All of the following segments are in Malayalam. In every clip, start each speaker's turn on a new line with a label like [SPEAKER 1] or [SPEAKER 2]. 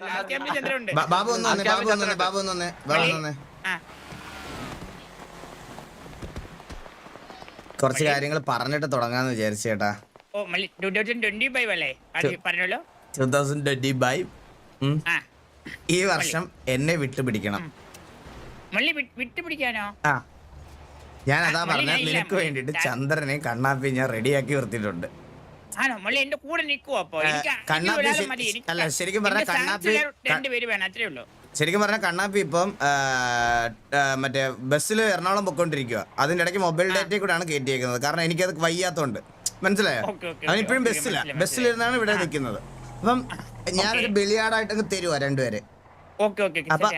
[SPEAKER 1] ബാബു ഒന്ന് വന്നേ ബാബു ഒന്ന് വന്നേ ബാബു ഒന്ന് വന്നേ ബാബു ഒന്ന്
[SPEAKER 2] ആ.
[SPEAKER 1] കുറച്ച് കാര്യങ്ങൾ പറഞ്ഞിട്ട് തുടങ്ങാന്ന് വിചാരിച്ചു ചേട്ടാ.
[SPEAKER 2] ഓ മള്ളി ടൂ തൗസൻഡ് ട്വന്റി ഫൈവ് അല്ലേ? അത് പറഞ്ഞല്ലോ
[SPEAKER 1] ടൂ തൗസൻഡ് ട്വന്റി ഫൈവ്. ഈ വർഷം എന്നെ വിട്ടുപിടിക്കണം.
[SPEAKER 2] മള്ളി വിട്ടുപിടിക്കാനോ?
[SPEAKER 1] ആ. ഞാൻ അതാ പറഞ്ഞ നിനക്ക് വേണ്ടിട്ട് ചന്ദ്രനെ കണ്ണാപ്പി ഞാൻ റെഡിയാക്കി നിർത്തിയിട്ടുണ്ട്.
[SPEAKER 2] എന്റെ കൂടെ നിൽക്കുവോ അപ്പൊ? എനിക്ക്
[SPEAKER 1] ശരിക്കും പറഞ്ഞ
[SPEAKER 2] രണ്ടുപേര് വേണം അത്രേ ഉള്ളൂ.
[SPEAKER 1] ശരിക്കും പറഞ്ഞാൽ കണ്ണാപ്പി ഇപ്പം മറ്റേ ബസ്സിൽ എറണാകുളം പൊക്കോണ്ടിരിക്കുക അതിന്റെ ഇടയ്ക്ക് മൊബൈൽ ഡേറ്റയിൽ കൂടെയാണ് കയറ്റിയേക്കുന്നത് കാരണം എനിക്കത് വയ്യാത്തോണ്ട്. മനസ്സിലായോ? അവൻ ഇപ്പോഴും
[SPEAKER 2] ഓക്കെ,
[SPEAKER 1] ബസ്സിലാ.
[SPEAKER 2] മനസ്സിലായി,
[SPEAKER 1] ബസ്സിലിരുന്നാണ് ഇവിടെ നിൽക്കുന്നത്. അപ്പം ഞാനൊരു ബലിയാടായിട്ടങ്ങ് തരുവാ രണ്ടുപേരെ. അപ്പൊ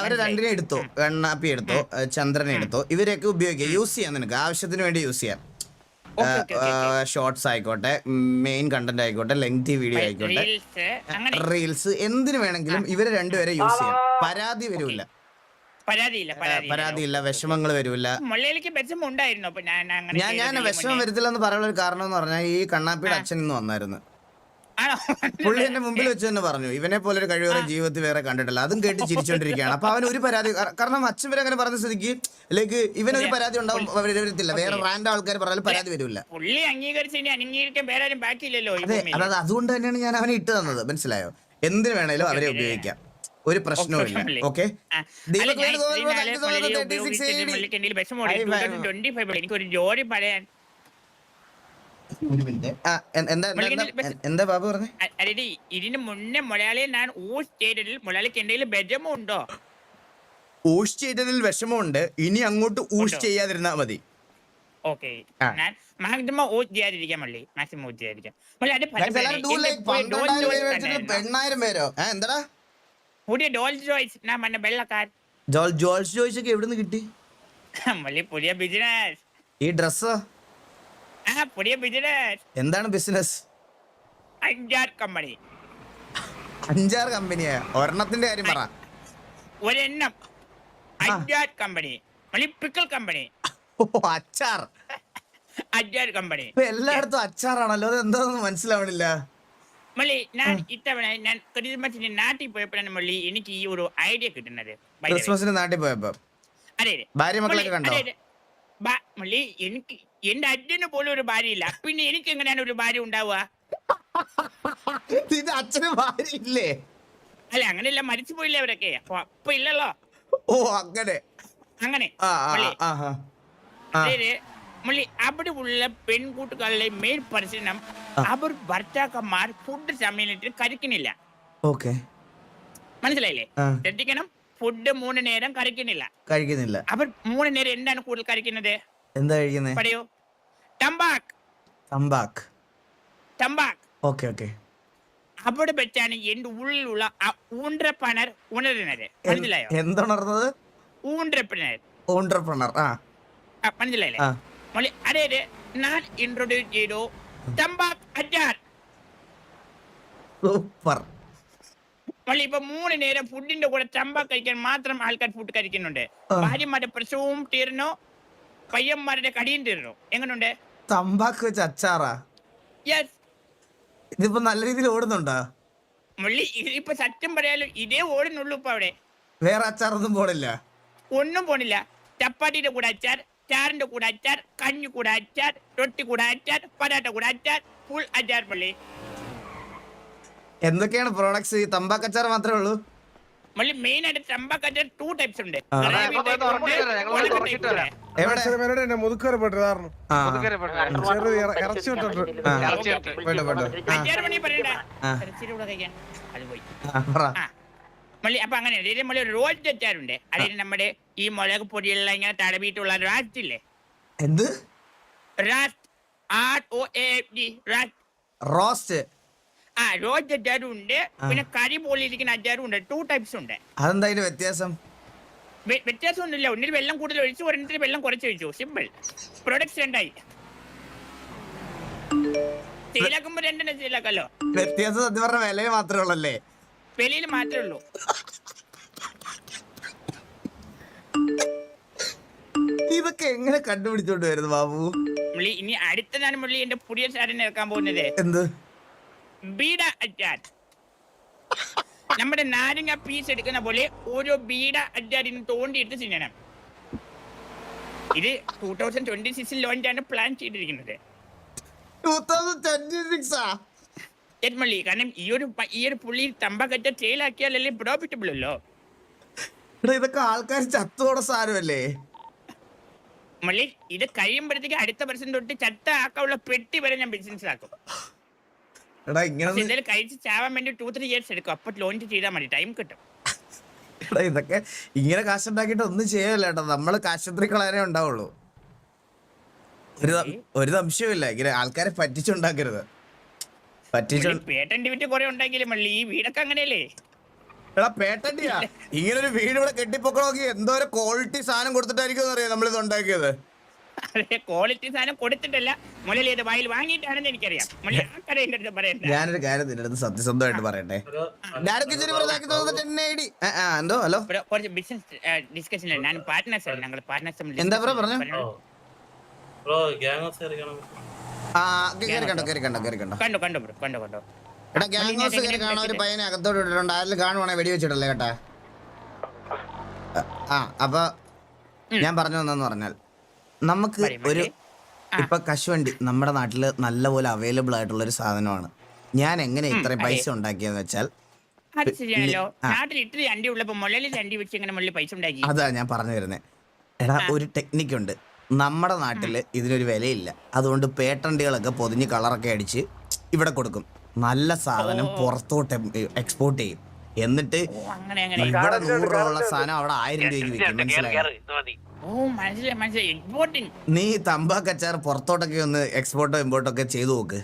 [SPEAKER 2] അവർ.
[SPEAKER 1] രണ്ടിനെ എടുത്തു. കണ്ണാപ്പി എടുത്തു ചന്ദ്രനെ എടുത്തു. ഇവരെയൊക്കെ ഉപയോഗിക്കാം. യൂസ് ചെയ്യാം നിനക്ക്. ആവശ്യത്തിന് വേണ്ടി യൂസ് ചെയ്യാം
[SPEAKER 2] okay, okay, okay, okay.
[SPEAKER 1] Shorts ആയിക്കോട്ടെ മെയിൻ കണ്ടന്റ് ആയിക്കോട്ടെ ലെങ്തി വീഡിയോ ആയിക്കോട്ടെ.
[SPEAKER 2] റീൽസ്
[SPEAKER 1] എന്തിനു വേണമെങ്കിലും ഇവർ രണ്ടുപേരെ യൂസ് ചെയ്യാം. പരാതി വരൂല
[SPEAKER 2] പരാതിയില്ല
[SPEAKER 1] പരാതിയില്ല. വിഷമങ്ങൾ വരൂല
[SPEAKER 2] മുള്ളയിലേക്ക് ബെച്ചം ഉണ്ടായിരുന്നു അപ്പൊ ഞാൻ അങ്ങനെ
[SPEAKER 1] ഞാൻ വിഷമം. വരുത്തില്ലെന്ന് പറയാനുള്ള ഒരു കാരണം എന്ന് പറഞ്ഞാൽ ഈ കണ്ണാപ്പിയുടെ അച്ഛൻ ഇന്ന് വന്നായിരുന്നു. പുള്ളി എന്റെ മുമ്പിൽ വെച്ച് തന്നെ പറഞ്ഞു. ഇവനെ പോലെ ഒരു കഴിവുകൾ ജീവിതത്തിൽ വേറെ കണ്ടിട്ടില്ല. അതും കേട്ട് ചിരിച്ചോണ്ടിരിക്കുകയാണ്. അപ്പൊ അവൻ ഒരു പരാതി കാരണം അച്ഛൻ വരെ അങ്ങനെ പറഞ്ഞ സ്ഥിതിക്ക് ലൈക്ക് ഇവനൊരു പരാതി ഉണ്ടാവും. വരത്തില്ല. വേറെ റാൻഡ് ആൾക്കാർ പറഞ്ഞാലും പരാതി വരില്ല.
[SPEAKER 2] പുള്ളി അംഗീകരിച്ചു അംഗീകരിക്കാൻ വേറെ ആരും ബാക്കിയില്ലല്ലോ
[SPEAKER 1] അതെ അതായത് അതുകൊണ്ട് തന്നെയാണ് ഞാൻ അവനെ ഇട്ട് തന്നത്. മനസ്സിലായോ? എന്തിനു വേണേലും അവരെ ഉപയോഗിക്കാം. ഒരു
[SPEAKER 2] പ്രശ്നവുമില്ല.
[SPEAKER 1] ഓക്കെ?
[SPEAKER 2] ഒരു നാൾ മുള്ളിയെ ഉപയോഗിച്ചിട്ട് മുള്ളിക്ക് എന്തെങ്കിലും വിഷമം ഉണ്ട്. 2025 എനിക്കൊരു ജോലി പറയാൻ
[SPEAKER 1] എന്താ എന്താ എന്താ- എന്താ ബാബു പറഞ്ഞേ?
[SPEAKER 2] അ- അതായത് ഇതിന് മുന്നേ മലയാളിയെ ഞാൻ ഊസ് ചെയ്തതിൽ മലയാളിക്ക് എന്തെങ്കിലും ബെജമോ ഉണ്ടോ
[SPEAKER 1] ഊഷ് ചെയ്തതിൽ വിഷമമുണ്ട്. ഇനി അങ്ങോട്ട് ഊഷ് ചെയ്യാതിരുന്നാ മതി.
[SPEAKER 2] ഓക്കെ. ഞാൻ മാക്സിമം ചെയ്യാതിരിക്കാൻ മള്ളി. മാക്സിമം ചെയ്യാതിരിക്കാം.
[SPEAKER 1] എണ്ണായിരം പേരോ? എന്താടാ?
[SPEAKER 2] പുതിയ ജോയ്സ് ഞാൻ
[SPEAKER 1] ജോൾസ് ജോയ്സ് ഒക്കെ എവിടുന്ന് കിട്ടി?
[SPEAKER 2] മള്ളി പുതിയ ബിസിനസ്
[SPEAKER 1] ഈ ഡ്രസ്സോ?
[SPEAKER 2] പുതിയ ബിസിനസ്
[SPEAKER 1] എന്താണ് ബിസിനസ്
[SPEAKER 2] അഞ്ചാർ കമ്പനി
[SPEAKER 1] അഞ്ചാറ് കമ്പനിയാ ഒരെണ്ണത്തിന്റെ കാര്യം പറ.
[SPEAKER 2] ഒരെണ്ണം. അഞ്ചാർ കമ്പനി പിക്കിൾ കമ്പനി
[SPEAKER 1] ഓ അച്ചാർ.
[SPEAKER 2] അഞ്ചാർ കമ്പനി
[SPEAKER 1] ഇപ്പൊ എല്ലായിടത്തും അച്ചാറാണല്ലോ. അത് എന്താണെന്ന് മനസ്സിലാവണില്ല.
[SPEAKER 2] മള്ളി ഞാൻ ഇത്തവണ ഞാൻ ക്രിസ്മസിന് നാട്ടിൽ പോയപ്പോഴാണ് മള്ളി എനിക്ക് ഈ ഒരു ഐഡിയ കിട്ടുന്നത്.
[SPEAKER 1] ക്രിസ്മസിന് നാട്ടിൽ പോയപ്പോ.
[SPEAKER 2] അതെ
[SPEAKER 1] ഭാര്യ മക്കളൊക്കെ കണ്ടോ.
[SPEAKER 2] മള്ളി എനിക്ക് എന്റെ അച്ഛന് പോലും ഒരു ഭാര്യയില്ല. പിന്നെ എനിക്ക് എങ്ങനെയാണ് ഒരു ഭാര്യ ഉണ്ടാവുക?
[SPEAKER 1] ഇത് അച്ഛന് ഭാര്യ ഇല്ലേ
[SPEAKER 2] അല്ല അങ്ങനെയല്ല മരിച്ചു പോയില്ലേ അവരൊക്കെ? അപ്പൊ അപ്പൊ ഇല്ലല്ലോ.
[SPEAKER 1] ഓ അങ്ങനെ.
[SPEAKER 2] അങ്ങനെ.
[SPEAKER 1] ആ ആ
[SPEAKER 2] മള്ളി,
[SPEAKER 1] ആ ആ, ആ.
[SPEAKER 2] അതായത് മള്ളി അവിടെ ഉള്ള പെൺകൂട്ടുകാരുടെ മെയിൻ പ്രശ്നം അവർ ഭർത്താക്കന്മാർ ഫുഡ് സമയത്ത് കഴിക്കുന്നില്ല
[SPEAKER 1] ഓക്കെ.
[SPEAKER 2] മനസ്സിലായില്ലേ?
[SPEAKER 1] ആ.
[SPEAKER 2] ശ്രദ്ധിക്കണം ഫുഡ് മൂന്ന് നേരം കഴിക്കുന്നില്ല
[SPEAKER 1] കഴിക്കുന്നില്ല.
[SPEAKER 2] അവർ മൂന്ന് നേരം എന്താണ് കൂടുതൽ കഴിക്കുന്നത്
[SPEAKER 1] എന്താ കഴിക്കുന്നേ?
[SPEAKER 2] പറയൂ. ടംബാക്ക്
[SPEAKER 1] ടംബാക്ക്
[SPEAKER 2] ടംബാക്ക്
[SPEAKER 1] ഓക്കെ ഓക്കെ.
[SPEAKER 2] അവിടെ വെച്ചാണ് എന്റെ ഉള്ളിലുള്ള ഊണ്ടപ്പണർ ഉണരുന്നത്. മനസ്സിലായോ?
[SPEAKER 1] എന്തുണർന്നത്?
[SPEAKER 2] ഊണ്ടപ്പണർ
[SPEAKER 1] ഓണ്ടർപ്രണർ ആ.
[SPEAKER 2] മനസ്സിലായില്ലേ? അതായത് ഞാൻ ഇൻട്രൊഡ്യൂസ് ചെയ്തു. ടംബാക്ക് അച്ചാർ.
[SPEAKER 1] സൂപ്പർ.
[SPEAKER 2] മള്ളി ഇപ്പൊ മൂന്ന് നേരം ഫുഡിന്റെ കൂടെ ടംബാക്ക് കഴിക്കാൻ മാത്രം ആൾക്കാർ ഫുഡ് കഴിക്കുന്നുണ്ട്. ഭാര്യമാരുടെ പ്രശ്നവും തീർന്നു. പയ്യന്മാരുടെ കടിയും എങ്ങനെയുണ്ട്
[SPEAKER 1] തമ്പാക്ക് വെച്ച് അച്ചാറാ?
[SPEAKER 2] യെസ്
[SPEAKER 1] ഇതിപ്പോ നല്ല രീതിയിൽ ഓടുന്നുണ്ടോ?
[SPEAKER 2] മുള്ളി ഇപ്പൊ സത്യം പറയാലോ ഇതേ ഓടുന്നുള്ളൂ ഇപ്പൊ അവിടെ.
[SPEAKER 1] വേറെ അച്ചാറൊന്നും പോണില്ല.
[SPEAKER 2] ഒന്നും പോണില്ല. ചപ്പാത്തിയുടെ കൂടെ അച്ചാർ ചാറിന്റെ കൂടെ അച്ചാർ കഞ്ഞി കൂടെ അച്ചാർ റൊട്ടി കൂടെ അച്ചാർ പരാട്ട കൂടെ അച്ചാർ ഫുൾ അച്ചാർ പള്ളി
[SPEAKER 1] എന്തൊക്കെയാണ് പ്രോഡക്ട്സ് ഈ തമ്പാക്കച്ചാർ മാത്രമേ ഉള്ളൂ?
[SPEAKER 2] മള്ളി മെയിൻ ആയിട്ട് അച്ചാർ ടു ടൈപ്സ് ഉണ്ട്. മള്ളി അപ്പൊ അങ്ങനെ മള്ളി ഒരു റോൾ അച്ചാറുണ്ട് അതായത് നമ്മുടെ ഈ മുളക് പൊടിയെല്ലാം ഇങ്ങനെ തടവിയിട്ടുള്ള റാറ്റ് ഇല്ലേ?
[SPEAKER 1] എന്ത്?
[SPEAKER 2] Rat R O A D റാസ്റ്റ്
[SPEAKER 1] roast
[SPEAKER 2] ആ റോജ് അച്ചാറും ഉണ്ട് പിന്നെ കറി പോലെ ഇരിക്കുന്ന അച്ചാറും ഉണ്ട് ടു ടൈപ്സ് ഉണ്ട്.
[SPEAKER 1] അതെന്താ വ്യത്യാസം?
[SPEAKER 2] വ്യത്യാസം ഒന്നുമില്ല ഒന്നിൽ വെള്ളം കൂടുതൽ ഒഴിച്ചു ഒരെണ്ണത്തിൽ വെള്ളം കുറച്ച് ഒഴിച്ചു. സിമ്പിൾ പ്രൊഡക്ട്സ് രണ്ടായി. സെയിലാക്കുമ്പോ രണ്ടെണ്ണം സെയിലാക്കല്ലോ
[SPEAKER 1] വ്യത്യാസം സത്യം പറഞ്ഞ വില മാത്രമേ ഉള്ളല്ലേ?
[SPEAKER 2] വിലയിൽ മാത്രമേ ഉള്ളൂ.
[SPEAKER 1] ഇതൊക്കെ എങ്ങനെ കണ്ടുപിടിച്ചോണ്ട് വരുന്നു ബാബു?
[SPEAKER 2] ഇനി ഞാൻ മുള്ളി എന്റെ പുതിയ സാധനം ഇറക്കാൻ പോകുന്നത്.
[SPEAKER 1] എന്ത്?
[SPEAKER 2] ബീഡ അച്ചാർ നമ്മുടെ നാരങ്ങ പീസ് എടുക്കുന്ന പോലെ ഓരോ ബീഡ അജാരിന് തോണ്ടിയിട്ട് തിന്നണം ഇത് ടൂ തൗസൻഡ് ട്വന്റി സിക്സിൽ ലോഞ്ചാണ് പ്ലാൻ ചെയ്തിരിക്കുന്നത്.
[SPEAKER 1] ടൂ തൗസൻഡ് ട്വന്റി സിക്സാ
[SPEAKER 2] മള്ളി കാരണം ഈ ഒരു ഈ ഒരു പുള്ളി തമ്പക്കറ്റ ട്രെയിലാക്കിയാലല്ലേ പ്രോഫിറ്റബിൾ അല്ലോ
[SPEAKER 1] ഇതൊക്കെ ആൾക്കാർ ചത്തോടെ സാരമല്ലേ?
[SPEAKER 2] മള്ളി ഇത് കഴിയുമ്പോഴത്തേക്ക് അടുത്ത വർഷം തൊട്ട് ചത്ത ആക്കാനുള്ള പെട്ടി വരെ ഞാൻ ബിസിനസ് ആക്കും.
[SPEAKER 1] എടാ ഇങ്ങനെ
[SPEAKER 2] എന്തായാലും കഴിച്ച് ചാവാൻ വേണ്ടി ടു ത്രീ ഇയേഴ്സ് എടുക്കും. അപ്പൊ ലോഞ്ച് ചെയ്താൽ മതി. ടൈം കിട്ടും.
[SPEAKER 1] എടാ ഇതൊക്കെ ഇങ്ങനെ കാശുണ്ടാക്കിയിട്ട് ഒന്നും ചെയ്യല്ല കേട്ടോ. നമ്മൾ കാശുപത്രി കളയാനേ ഉണ്ടാവുള്ളൂ. ഒരു ഒരു സംശയമില്ല ഇങ്ങനെ ആൾക്കാരെ പറ്റിച്ചുണ്ടാക്കരുത്. പറ്റിച്ചു
[SPEAKER 2] പേട്ടന്റ് വിറ്റ് കുറെ മള്ളി ഈ വീടൊക്കെ അങ്ങനെയല്ലേ?
[SPEAKER 1] എടാ പേട്ടന്റിയാ. ഇങ്ങനെ ഒരു വീട് ഇവിടെ കെട്ടിപ്പൊക്കണോക്കി ഒരു ക്വാളിറ്റി സാധനം കൊടുത്തിട്ടായിരിക്കും അറിയാം നമ്മൾ ഇത് ഉണ്ടാക്കിയത്?
[SPEAKER 2] ക്വാളിറ്റി സാധനം കൊടുത്തിട്ടല്ല. മുലയിൽ ഇത് വായിൽ വാങ്ങിയിട്ടാണെന്ന് എനിക്കറിയാം. മുലി ആ കട എന്റെ അടുത്ത് പറയണ്ട.
[SPEAKER 1] ഞാനൊരു കാര്യം നിന്റെ അടുത്ത് സത്യസന്ധമായിട്ട് പറയട്ടെ. ഡയറക്റ്റ് ഇച്ചിരി വെറുതാക്കി തോന്നിട്ട് എന്നെ ഐഡി ആ എന്തോ? ഹലോ?
[SPEAKER 2] ഇവിടെ കുറച്ച് ബിസിനസ് ഡിസ്കഷൻ ഞാൻ പാർട്ട്നേഴ്സ് ആണ് ഞങ്ങൾ പാർട്ട്നേഴ്സ്
[SPEAKER 1] എന്താ ബ്രോ പറഞ്ഞു?
[SPEAKER 3] ബ്രോ
[SPEAKER 1] ആ കയറി കണ്ടോ കയറി കണ്ടോ കയറി കണ്ടോ?
[SPEAKER 2] കണ്ടു കണ്ടു ബ്രോ കണ്ടു കണ്ടു.
[SPEAKER 1] എടാ ഗ്യാങ് ഹൗസ് കയറി കാണാൻ ഒരു പയ്യനെ അകത്തോട്ട് ഇട്ടിട്ടുണ്ട്. വെടി വെച്ചിട്ടല്ലേ കേട്ടാ? ആ അപ്പൊ ഞാൻ പറഞ്ഞു വന്നെന്ന് പറഞ്ഞാൽ നമുക്ക് ഒരു. ഇപ്പൊ കശുവണ്ടി നമ്മുടെ നാട്ടിൽ നല്ലപോലെ അവൈലബിൾ ആയിട്ടുള്ള ഒരു സാധനമാണ്. ഞാൻ എങ്ങനെ ഇത്രയും പൈസ ഉണ്ടാക്കിയെന്ന് വെച്ചാൽ
[SPEAKER 2] അത് ശരിയാണല്ലോ.
[SPEAKER 1] ആ.
[SPEAKER 2] നാട്ടിൽ ഇത്തിരി അണ്ടി ഉള്ളപ്പോ മുലയിൽ അണ്ടി വെച്ച് ഇങ്ങനെ മുള്ളിൽ പൈസ ഉണ്ടാക്കി.
[SPEAKER 1] അതാ ഞാൻ പറഞ്ഞു തരുന്നത് എടാ ഒരു ടെക്നിക് ഉണ്ട്. നമ്മുടെ നാട്ടിൽ ഇതിനൊരു വിലയില്ല. അതുകൊണ്ട് പേട്ടണ്ടികളൊക്കെ പൊതിഞ്ഞ് കളറൊക്കെ അടിച്ച് ഇവിടെ കൊടുക്കും. നല്ല സാധനം. പുറത്തോട്ട് എക്സ്പോർട്ട് ചെയ്യും. എന്നിട്ട്
[SPEAKER 2] അങ്ങനെ അങ്ങനെ.
[SPEAKER 1] ഇവിടെ നൂറ് രൂപ ഉള്ള സാധനം അവിടെ ആയിരം രൂപയ്ക്ക് വിൽക്കും മനസ്സിലായോ?
[SPEAKER 2] ഓ മനസ്സിലായി മനസ്സിലായി. ഇമ്പോർട്ടന്റ്
[SPEAKER 1] നീ തമ്പാക്കച്ചാർ പുറത്തോട്ടൊക്കെ ഒന്ന് എക്സ്പോർട്ടോ ഇമ്പോർട്ടോ ഒക്കെ ചെയ്തു നോക്ക്.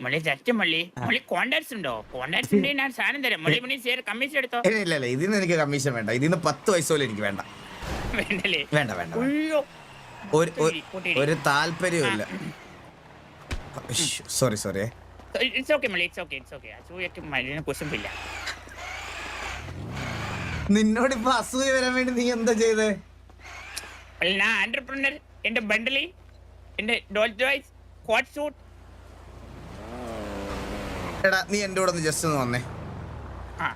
[SPEAKER 2] മള്ളി മള്ളി. മള്ളി കോണ്ടാക്ട്സ് ഉണ്ടോ? കോണ്ടാക്ട്സ് ഉണ്ടെങ്കിൽ ഞാൻ സാധനം തരാം. മള്ളി മണി കമ്മീഷൻ എടുത്തോ?
[SPEAKER 1] ഇല്ല ഇല്ല ഇല്ല. ഇതിന്ന് എനിക്ക് കമ്മീഷൻ വേണ്ട. ഇതിന്ന് പത്ത് പൈസ പോലും എനിക്ക് വേണ്ട.
[SPEAKER 2] വേണ്ടല്ലേ?
[SPEAKER 1] വേണ്ട വേണ്ട.
[SPEAKER 2] അയ്യോ
[SPEAKER 1] ഒരു ഒരു- സോറി സോറി
[SPEAKER 2] ഇറ്റ്സ് ഓക്കെ മള്ളി. ഇറ്റ്സ് ഓക്കെ ഇറ്റ്സ് ഓക്കെ അസൂയക്ക് മള്ളിനെ കുശുമ്പില്ല.
[SPEAKER 1] നിന്നോട് ഇപ്പൊ അസൂയ വരാൻ വേണ്ടി നീ എന്താ ചെയ്തേ?
[SPEAKER 2] ഞാൻ ആന്റർപ്രണർ എന്റെ ബണ്ടലി എന്റെ കോട്ട് സൂട്ട്
[SPEAKER 1] എടാ നീ എന്റെ കൂടെ ഒന്ന് ജസ്റ്റ് ഒന്ന് വന്നേ.
[SPEAKER 2] ആ.